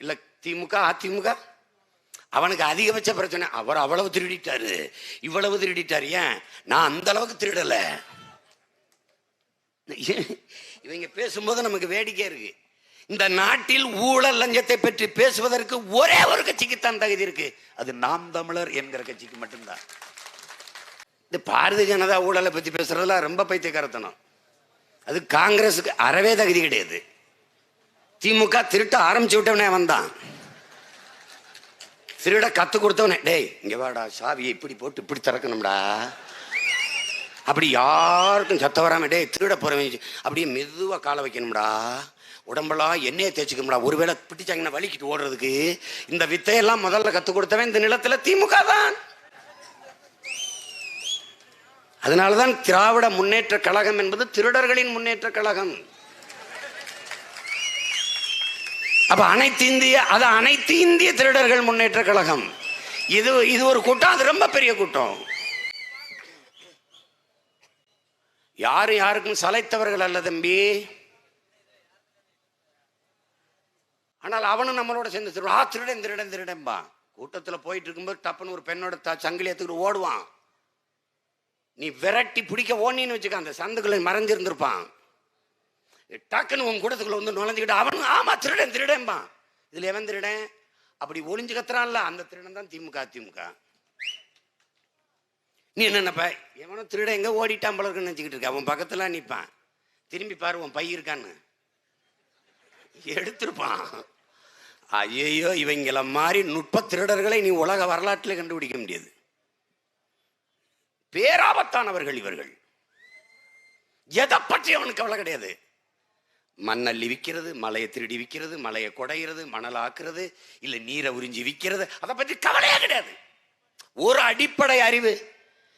இல்ல திமுக அதிமுக? அவனுக்கு அதிகபட்ச பிரச்சனை. அவர் அவ்வளவு திருடிட்டாரு. இவ்வளவு திருடிட்டாரு. ஏன்? நான் அந்த அளவுக்கு திருடல. இவங்க பேசும்போது நமக்கு வேடிக்கை இருக்கு. இந்த நாட்டில் ஊழல் லஞ்சத்தை பற்றி பேசுவதற்கு ஒரே ஒரு கட்சிக்குத்தான் தகுதி இருக்கு. அது நாம் தமிழர் என்கிற கட்சிக்கு மட்டும்தான். இந்த பாரதிய ஜனதா ஊழலை பத்தி பேசுறதுல ரொம்ப பைத்தியக்காரத்தனம். அது காங்கிரஸுக்கு அறவே தகுதி கிடையாது. திமுக திருட்ட ஆரம்பிச்சு விட்டவனே வந்தான் திருட கத்து கொடுத்தவனே. டேய் இங்க வாடா சாவியை இப்படி போட்டு இப்படி திறக்கணும்டா. அப்படி யாருக்கும் சத்த வராம டேய் திருட போறவன் அப்படியே மெதுவா காலை வைக்கணும்டா. உடம்பெல்லாம் எண்ணெயை தேய்ச்சிக்கணும்டா. ஒருவேளை பிடிச்சாங்கன்னா வலிக்கிட்டு ஓடுறதுக்கு. இந்த வித்தையெல்லாம் முதல்ல கத்து கொடுத்தவன் இந்த நிலத்துல திமுக தான். அதனாலதான் திராவிட முன்னேற்ற கழகம் என்பது திருடர்களின் முன்னேற்ற கழகம். அப்ப அனைத்து இந்திய அது அனைத்து இந்திய திருடர்கள் முன்னேற்ற கழகம். இது இது ஒரு கூட்டம் அது ரொம்ப பெரிய கூட்டம். யாரு யாருக்கும் சலைத்தவர்கள் அல்ல தம்பி? ஆனால் அவனும் நம்மளோட சேர்ந்து திருடன். ஆ திருடன் திருடன் திருடன்பா. கூட்டத்தில் போயிட்டு இருக்கும்போது டப்புன்னு ஒரு பெண்ணோட த- சங்கிலி எடுத்துக்கிட்டு ஓடுவான். நீ விரட்டி பிடிக்க ஓடினு வச்சுக்க அந்த சந்துக்குள்ள மறைஞ்சிருந்திருப்பான். டக்குன்னு உன் கூடத்துக்குள்ள வந்து நுழைஞ்சுக்கிட்டு அவன் ஆமா திருடன் திருடன்பா இதுல எவன் திருடன்? அப்படி ஒளிஞ்சு கத்துறான்ல அந்த திருடன் தான் திமுக திமுக நீ என்ன நினைப்ப? எவனோ திருடன் எங்க ஓடிட்டான் பலருக்கு இருக்குன்னு நினைச்சுக்கிட்டு இருக்க? அவன் பக்கத்துல நிற்பான் திரும்பி பாரு உன் பை இருக்கான்னு. எடுத்திருப்பான். ஐயோ இவங்கள மாதிரி நுட்ப திருடர்களை நீ உலக வரலாற்றில் கண்டுபிடிக்க முடியாது. பேராபத்தானவர்கள் இவர்கள். எதை பற்றி அவனுக்கு கவலை கிடையாது? மண்ணள்ளி விற்கிறது மலையை திருடி விற்கிறது மலையை குடையிறது மணலாக்குறது இல்லை நீரை உறிஞ்சி விற்கிறது அதை பற்றி கவலையே கிடையாது. ஒரு அடிப்படை அறிவு.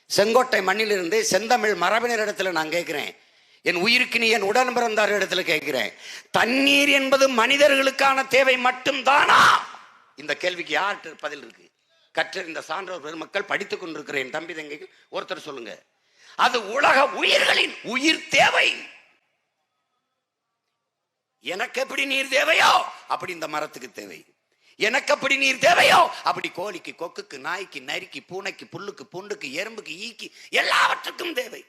செங்கோட்டை மண்ணிலிருந்து செந்தமிழ் மரபினர் இடத்துல நான் கேட்குறேன். என் உயிருக்கு நீ என் உடன் பிறந்தார் இடத்துல கேட்கிறேன். தண்ணீர் என்பது மனிதர்களுக்கான தேவை மட்டும்தானா? இந்த கேள்விக்கு யார்கிட்ட பதில் இருக்கு? கற்றறிந்த சான்றோர் பெருமக்கள் படித்துக் கொண்டிருக்கிறேன் தம்பி தங்கைகள் ஒருத்தர் சொல்லுங்க. அது உலக உயிர்களின் உயிர் தேவை. எனக்கு எப்படி நீர் தேவையோ அப்படி இந்த மரத்துக்கு தேவை. எனக்கு அப்படி நீர் தேவையோ அப்படி கோழிக்கு கொக்குக்கு நாய்க்கு நரிக்கு பூனைக்கு புல்லுக்கு புண்டுக்கு எறும்புக்கு ஈக்கு எல்லாவற்றுக்கும் தேவை.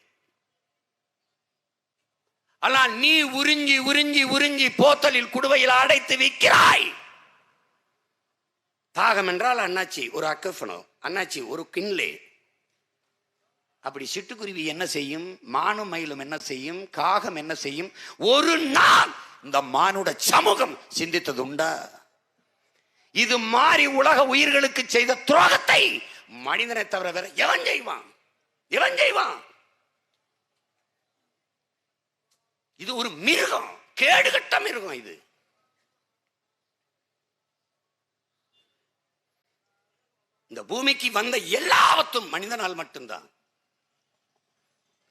ஆனால் நீ உறிஞ்சி உறிஞ்சி உறிஞ்சி போத்தலில் குடுவையில் அடைத்து விற்கிறாய். தாகம் என்றால் அண்ணாச்சி ஒரு அக்கஃபனோ அண்ணாச்சி ஒரு கிண்லே அப்படி சிட்டுக்குருவி என்ன செய்யும்? மானும் மயிலும் என்ன செய்யும்? காகம் என்ன செய்யும்? ஒரு நாள் இந்த மானுட சமூகம் சிந்தித்தது உண்டா இது மாறி உலக உயிர்களுக்கு செய்த துரோகத்தை மனிதனை தவிர வேற எவன் செய்வான்? எவன் செய்வான்? இது ஒரு மிருகம் கேடுகட்ட மிருகம் இது. இந்த பூமிக்கு வந்த எல்லாவற்றும் மனிதனால் மட்டும்தான்.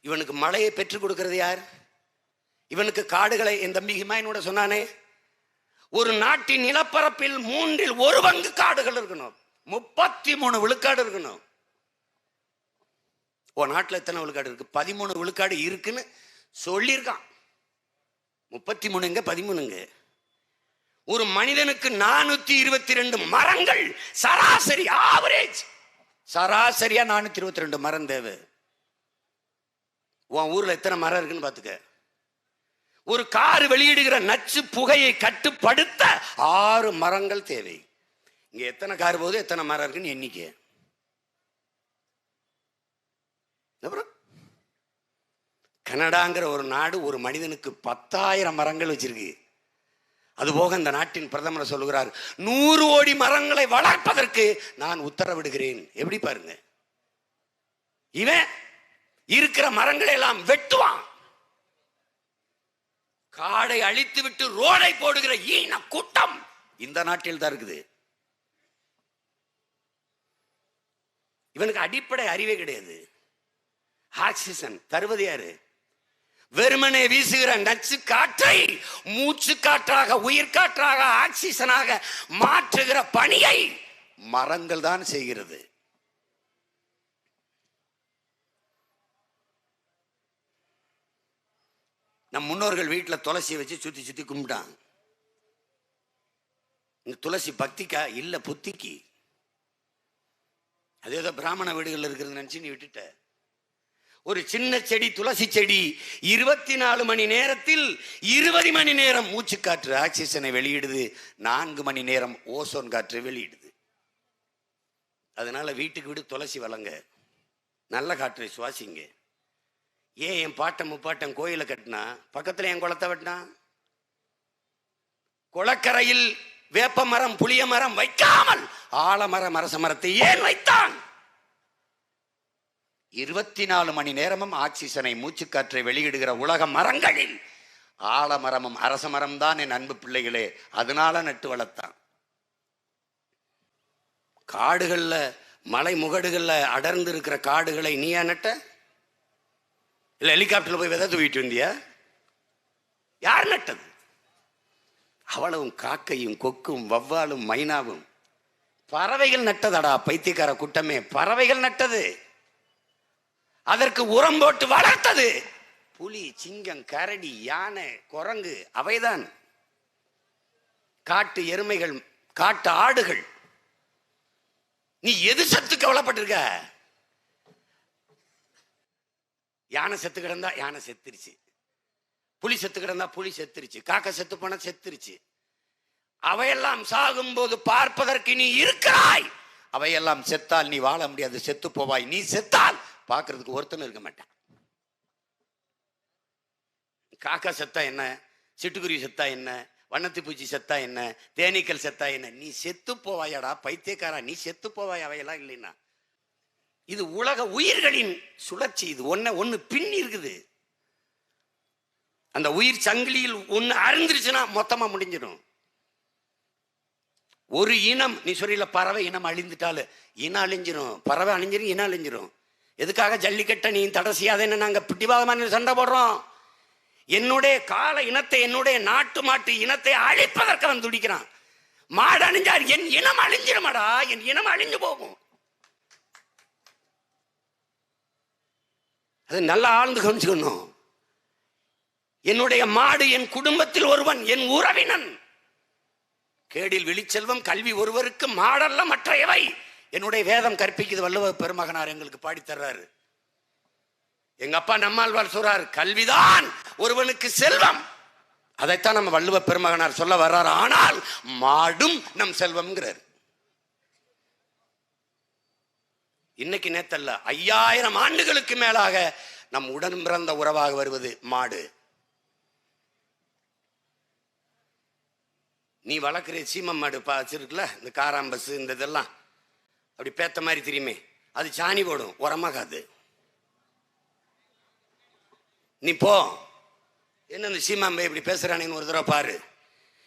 இவனுக்கு மழையை பெற்றுக் கொடுக்கறது யார்? இவனுக்கு காடுகளை என் தம்பி ஹிமாயினோட சொன்னானே ஒரு நாட்டின் நிலப்பரப்பில் மூன்றில் ஒரு பங்கு காடுகள் இருக்கணும். முப்பத்தி மூணு விழுக்காடு இருக்கணும். ஓ நாட்டில் எத்தனை விழுக்காடு இருக்கு? பதிமூணு விழுக்காடு இருக்குன்னு சொல்லியிருக்கான். முப்பத்தி மூணுங்க பதிமூணுங்க ஒரு மனிதனுக்கு நானூத்தி இருபத்தி ரெண்டு மரங்கள் சராசரி ஆவரேஜ் சராசரியா நானூத்தி இருபத்தி ரெண்டு மரம் தேவை. உன் ஊர்ல எத்தனை மரம் இருக்குன்னு பாத்துக்க ஒரு கார் வெளியிடுகிற நச்சு புகையை கட்டுப்படுத்த ஆறு மரங்கள் தேவை. இங்க எத்தனை கார் போகுது எத்தனை மரம் இருக்குன்னு எண்ணிக்கை. அப்புறம் கனடாங்கிற ஒரு நாடு ஒரு மனிதனுக்கு பத்தாயிரம் மரங்கள் வச்சிருக்கு. அதுபோக இந்த நாட்டின் பிரதமர் சொல்லுகிறார் நூறு கோடி மரங்களை வளர்ப்பதற்கு நான் உத்தரவிடுகிறேன். எப்படி பாருங்க. இவன் இருக்கிற மரங்களை எல்லாம் வெட்டுவான். காடை அழித்து விட்டு ரோடை போடுகிற ஈன கூட்டம் இந்த நாட்டில் தான் இருக்குது. இவனுக்கு அடிப்படை அறிவே கிடையாது. ஆக்சிஜன் தருவது யாரு? வெறுமனே வீசுகிற நச்சு காற்றை மூச்சு காற்றாக உயிர் காற்றாக ஆக்சிஜனாக மாற்றுகிற பணியை மரங்கள் தான் செய்கிறது. நம் முன்னோர்கள் வீட்டில் துளசியை வச்சு சுற்றி சுற்றி கும்பிட்டான் இந்த துளசி பக்திக்கா? இல்லை புத்திக்கு. அது ஏதோ பிராமண வீடுகளில் இருக்கிறது நினச்சி நீ விட்டுட்ட. ஒரு சின்ன செடி துளசி செடி இருபத்தி நாலு மணி நேரத்தில் இருபது மணி நேரம் மூச்சு காற்று ஆக்சிஜனை வெளியிடுது. நான்கு மணி நேரம் ஓசோன் காற்று வெளியிடுது. அதனால வீட்டுக்கு வீடு துளசி வளங்க. நல்ல காற்றை சுவாசிங்க. ஏன் என் பாட்டன் முப்பாட்டன் கோயிலை கட்டினா? பக்கத்தில் என் குளத்தை வெட்டினா? குளக்கரையில் வேப்ப மரம் புளிய மரம் வைக்காமல் ஆலமரம் அரச மரத்தை ஏன் வைத்தான்? இருபத்தி நாலு மணி நேரமும் ஆக்சிஜனை மூச்சுக்காற்றை வெளியிடுகிற உலக மரங்களில் ஆலமரமும் அரச மரம் தான் என் அன்பு பிள்ளைகளே. அதனால நட்டு வளர்த்தான். காடுகளில் மலை முகடுகளில் அடர்ந்து இருக்கிற காடுகளை நீயா நட்ட? இல்லை ஹெலிகாப்டரில் போய் விதை தூக்கிட்டு வந்தியா? யார் நட்டது? அவ்வளவும் காக்கையும் கொக்கும் வவ்வாலும் மைனாவும். பறவைகள் நட்டதடா பைத்தியக்கார கூட்டமே. பறவைகள் நட்டது. அதற்கு உரம் போட்டு வளர்த்தது. புலி சிங்கம் கரடி யானை குரங்கு அவைதான். காட்டு எருமைகள் காட்டு ஆடுகள். நீ எது சத்து கவலைப்பட்டிருக்க? யானை செத்து கிடந்தா யானை செத்துருச்சு. புலி செத்து கிடந்தா புலி செத்துருச்சு. காக்கா செத்து போனா செத்துருச்சு. அவையெல்லாம் சாகும்போது பார்ப்பதற்கு நீ இருக்கிறாய். அவையெல்லாம் செத்தால் நீ வாழ முடியாது செத்து போவாய். நீ செத்தால் பார்க்கறதுக்கு ஒருத்தனும் இருக்க மாட்டான். காக்கா செத்தா என்ன? சிட்டுக்குருவி செத்தா என்ன? வண்ணத்து பூச்சி செத்தா என்ன? தேனீக்கள் செத்தா என்ன? நீ செத்து போவாயாடா பைத்தியக்காரா நீ செத்து போவாய் அவையெல்லாம் இல்லைன்னா. இது உலக உயிர்களின் சுழற்சி. இது ஒன்ன ஒன்று பின்னி இருக்குது. அந்த உயிர் சங்கிலியில் ஒன்று அருந்துருச்சுன்னா மொத்தமா முடிஞ்சிடும். ஒரு இனம் நீ சொல்ல பறவை இனம் அழிந்துட்டாலும் இனம் அழிஞ்சிரும். பறவை அழிஞ்சிரும் இனம் அழிஞ்சிரும். எதுக்காக ஜல்லிக்கட்டை நீ தடை செய்யாதேன்னு நாங்கள் பிடிவாதமான சண்டை போடுறோம்? என்னுடைய கால இனத்தை என்னுடைய நாட்டு மாட்டு இனத்தை அழிப்பதற்கு அவன் துடிக்கிறான். மாடு அழிஞ்சார் என் இனம் அழிஞ்சிருமாடா என் இனம் அழிஞ்சு போகும். அது நல்லா ஆழ்ந்து கவனிச்சுக்கணும். என்னுடைய மாடு என் குடும்பத்தில் ஒருவன் என் உறவினன். கேடில் விழிச்செல்வம் கல்வி ஒருவருக்கு மாடல்ல மற்றையவை. என்னுடைய வேதம் கற்பிக்குது வள்ளுவ பெருமகனார் எங்களுக்கு பாடித்தர்றாரு எங்க அப்பா நம்மாழ்வார் சொல்றாரு கல்விதான் ஒருவனுக்கு செல்வம். அதைத்தான் நம்ம வள்ளுவ பெருமகனார் சொல்ல வர்றார். ஆனால் மாடும் நம் செல்வம்ங்கிறார். இன்னைக்கு நேத்தல்ல ஐயாயிரம் ஆண்டுகளுக்கு மேலாக நம் உடன் பிறந்த உறவாக வருவது மாடு. நீ வளர்க்குற சீமம் மாடு பா வச்சிருக்குல்ல இந்த காராம்பஸ் இந்த இதெல்லாம். அப்படி பேத்த மாதிரி தெரியுமே. அது சாணி போடும் உரமாகாது நீ போ. என்ன இந்த சீமாம்பை இப்படி பேசுறானேன்னு ஒரு தடவை பாரு.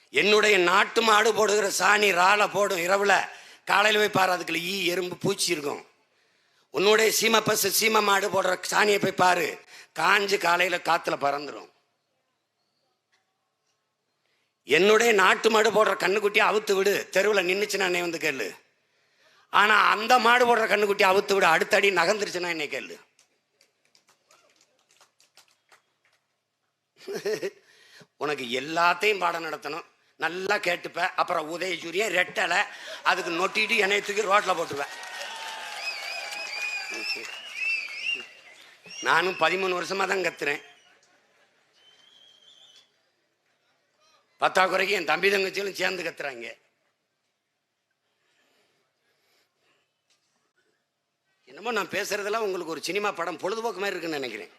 என்னுடைய நாட்டு மாடு போடுகிற சாணி ராலை போடும் இரவுல. காலையில் போய் பாரு அதுக்குள்ள ஈ எறும்பு பூச்சி இருக்கும். உன்னுடைய சீமை பசு சீம மாடு போடுற சாணியை போய் பாரு. காஞ்சு காலையில காத்துல பறந்துடும் என்னுடைய நாட்டு மாடு போடுற கண்ணுக்குட்டியை அவுத்து விடு. தெருவில் நின்றுச்சுன்னா என்னை வந்து கேளு. ஆனா அந்த மாடு போடுற கண்ணுக்குட்டியை அவுத்து விடு. அடுத்த அடி நகர்ந்துருச்சுன்னா என்னை கேளு. உனக்கு எல்லாத்தையும் பாடம் நடத்தணும். நல்லா கேட்டுப்ப. அப்புறம் உதயசூரியன் ரெட்டலை. அதுக்கு நொட்டிட்டு என்னைய தூக்கி ரோட்டில் போட்டுருவேன். நானும் பதிமூணு வருஷமா தான் கத்துறேன். பத்தாக்குறைக்கு என் தம்பி தங்கச்சிகளும் சேர்ந்து கத்துறாங்க. என்னமோ நான் பேசுறதெல்லாம் உங்களுக்கு ஒரு சினிமா படம் பொழுதுபோக்கு மாதிரி இருக்குன்னு நினைக்கிறேன்.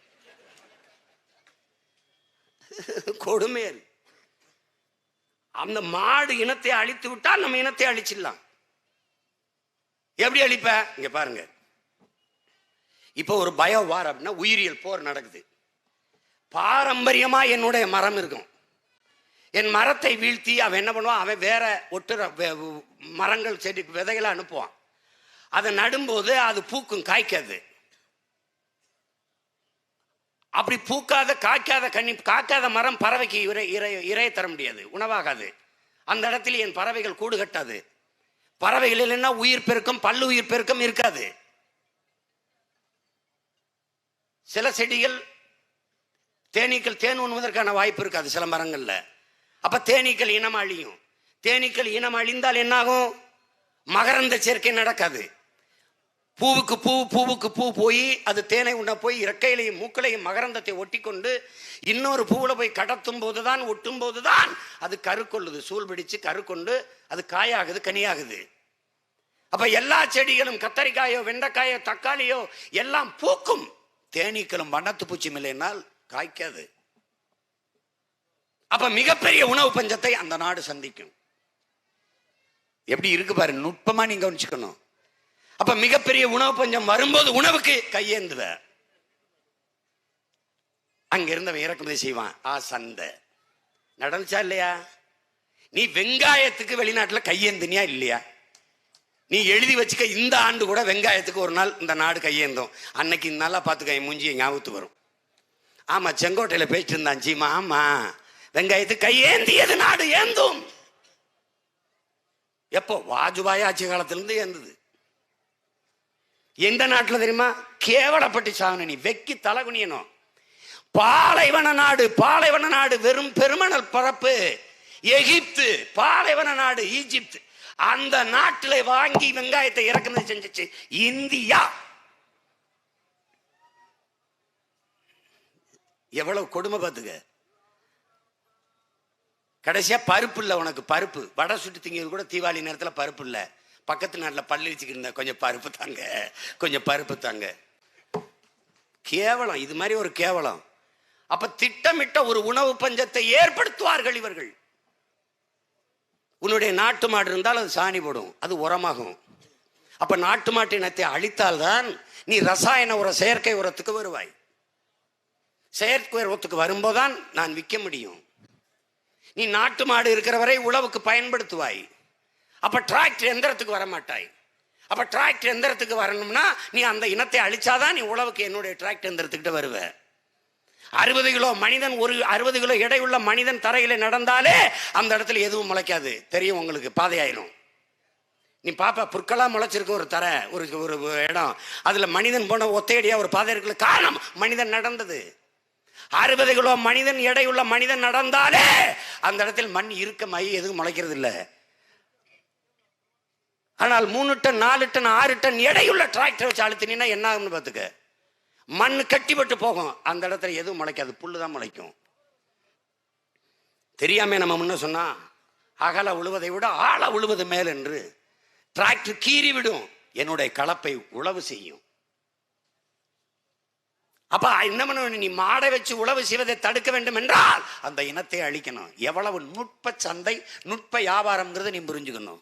கொடுமையா இருக்கு அந்த மாடு இனத்தை அழித்து விட்டால் நம்ம இனத்தை அழிச்சிடலாம். எப்படி அழிப்ப? இங்க பாருங்க. இப்போ ஒரு பயோ வார் அப்படின்னா உயிரியல் போர் நடக்குது. பாரம்பரியமாக என்னுடைய மரம் இருக்கும். என் மரத்தை வீழ்த்தி அவன் என்ன பண்ணுவான்? அவன் வேற ஒட்டுற மரங்கள் செடி விதைகளை அனுப்புவான். அதை நடும்போது அது பூக்கும் காய்க்காது. அப்படி பூக்காத காய்க்காத கண்ணி காக்காத மரம் பறவைக்கு இறை இறை இறைய தர முடியாது. உணவாகாது. அந்த இடத்துல என் பறவைகள் கூடு கட்டாது. பறவைகள் இல்லைன்னா உயிர் பெருக்கம் பல்லு உயிர் பெருக்கம் இருக்காது. சில செடிகள் தேனீக்கள் தேன் உண்ணுவதற்கான வாய்ப்பு இருக்காது சில மரங்களில். அப்போ தேனீக்கள் இனம் அழியும். தேனீக்கள் இனம் அழிந்தால் என்னாகும்? மகரந்த சேர்க்கை நடக்காது. பூவுக்கு பூ பூவுக்கு பூ போய் அது தேனை உண்ண போய் இறக்கையிலையும் மூக்களையும் மகரந்தத்தை ஒட்டி கொண்டு இன்னொரு பூவில் போய் கடத்தும் போது தான் ஒட்டும் போதுதான் அது கரு கொள்ளுது சூழ் பிடிச்சு கரு கொண்டு அது காயாகுது கனியாகுது. அப்போ எல்லா செடிகளும் கத்தரிக்காயோ வெண்டைக்காயோ தக்காளியோ எல்லாம் பூக்கும். தேனீக்களும் வண்ணத்து பூச்சி இல்லைனால் காய்க்காது. அப்ப மிகப்பெரிய உணவு பஞ்சத்தை அந்த நாடு சந்திக்கும். எப்படி இருக்கு பாரு நுட்பமா நீங்க கவனிச்சுக்கணும். அப்ப மிகப்பெரிய உணவு பஞ்சம் வரும்போது உணவுக்கு கையேந்துவ. அங்க இருந்தவன் இறக்குமதி செய்வான் ஆ சந்தை. நடந்துச்சா இல்லையா? நீ வெங்காயத்துக்கு வெளிநாட்டுல கையேந்தினியா இல்லையா? நீ எழுதி வச்சுக்க இந்த ஆண்டு கூட வெங்காயத்துக்கு ஒரு நாள் இந்த நாடு கையேந்தோம். அன்னைக்கு நல்லா பார்த்துக்க என் மூஞ்சியை ஞாபகத்து வரும். ஆமாம் செங்கோட்டையில் பேசிட்டு இருந்தான் ஜீமா ஆமா வெங்காயத்துக்கு கையேந்தியது நாடு ஏந்தும். எப்போ? வாஜ்பாய் ஆட்சி காலத்திலேருந்து ஏந்தது. எந்த நாட்டில் தெரியுமா? கேவலப்பட்டு சாகணும் நீ வெக்கி தலகுனியணும் பாலைவன நாடு பாலைவன நாடு வெறும் பெருமணல் பரப்பு. எகிப்து பாலைவன நாடு ஈஜிப்து. அந்த நாட்டில் வாங்கி வெங்காயத்தை இறக்குமதி செஞ்சிச்சு. இந்தியா. எவ்வளவு கொடுமை பார்த்துக்க. கடைசியா பருப்பு இல்லை உனக்கு பருப்பு. வடை சுட்டு திங்கிறது கூட தீபாவளி நேரத்தில் பருப்பு இல்லை. பக்கத்து நாட்டில் பல்லிச்சுக்கிட்டு இருந்த கொஞ்சம் பருப்பு தாங்க. கொஞ்சம் பருப்பு தாங்க. கேவலம். இது மாதிரி ஒரு கேவலம். அப்ப திட்டமிட்ட ஒரு உணவு பஞ்சத்தை ஏற்படுத்துவார்கள் இவர்கள். உன்னுடைய நாட்டு மாடு இருந்தால் அது சாணி போடும். அது உரமாகும். அப்போ நாட்டு மாட்டு இனத்தை அழித்தால்தான் நீ ரசாயன உர செயற்கை உரத்துக்கு வருவாய். செயற்கை உரத்துக்கு வரும்போதான் நான் விற்க முடியும். நீ நாட்டு மாடு இருக்கிற வரை உழவுக்கு பயன்படுத்துவாய். அப்போ டிராக்டர் எந்திரத்துக்கு வர மாட்டாய் டிராக்டர் எந்திரத்துக்கு வரணும்னா நீ அந்த இனத்தை அழிச்சாதான் நீ உழவுக்கு என்னுடைய டிராக்டர் எந்திரத்துக்கிட்ட வருவ. அறுபது கிலோ மனிதன் ஒரு அறுபது கிலோ எடையுள்ள மனிதன் தரையில் நடந்தாலே அந்த இடத்துல எதுவும் முளைக்காது. தெரியும் உங்களுக்கு பாதையாயிரும். நீ பாப்பா புற்களா முளைச்சிருக்கும் ஒரு தரை ஒரு ஒரு இடம். அதுல மனிதன் போன ஒத்தையடியா ஒரு பாதை இருக்குல்ல காரணம் மனிதன் நடந்தது. அறுபது கிலோ மனிதன் எடையுள்ள மனிதன் நடந்தாலே அந்த இடத்தில் மண் இருக்கமாயி எதுவும் முளைக்கிறது இல்லை ஆனால் மூணு டன் நாலு டன் ஆறு டன் எடையுள்ள டிராக்டர் வச்சு அழுத்தினீங்கன்னா என்ன ஆகும்னு பார்த்துக்க. மண் கட்டிப்பட்டு போகும். அந்த இடத்துல எதுவும் முளைக்காது. புல்லு தான் முளைக்கும். தெரியாம நம்ம முன்ன சொன்னா அகல உழுவதை விட ஆழ உழுவது மேல் என்று டிராக்டர் கீறி விடும். என்னுடைய கலப்பை உழவு செய்யும். அப்ப என்ன பண்ணணும் நீ மாடை வச்சு உழவு செய்வதை தடுக்க வேண்டும் என்றால் அந்த இனத்தை அழிக்கணும். எவ்வளவு நுட்ப சந்தை நுட்ப வியாபாரம்ங்கிறத நீ புரிஞ்சுக்கணும்.